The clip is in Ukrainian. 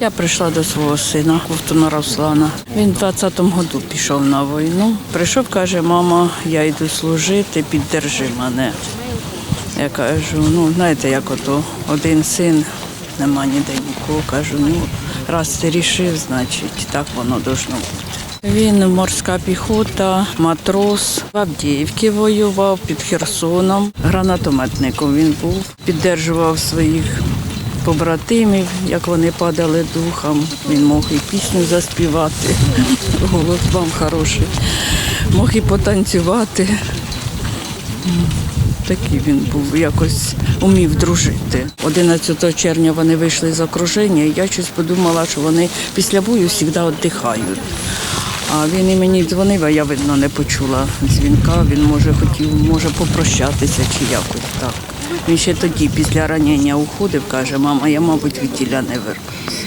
Я прийшла до свого сина Ковтуна Руслана. Він в 20-му году пішов на війну. Прийшов, каже, мама, я йду служити, піддержи мене. Я кажу, ну знаєте, як ото один син, нема ніде нікого. Кажу, ну раз ти рішив, значить так воно должно бути. Він морська піхота, матрос в Авдіївці воював під Херсоном. Гранатометником він був, піддержував своїх побратимів, як вони падали духом. Він мог і пісню заспівати. Голос вам хороший. Мог і потанцювати. Такий він був, якось умів дружити. 11 червня вони вийшли з окруження, і я щось подумала, що вони після бою завжди віддихають. А він і мені дзвонив, а я видно не почула дзвінка. Він може хотів, може попрощатися чи якось так. Він ще тоді, після ранення, уходив, каже, мама, я, мабуть, від тіля не вернусь.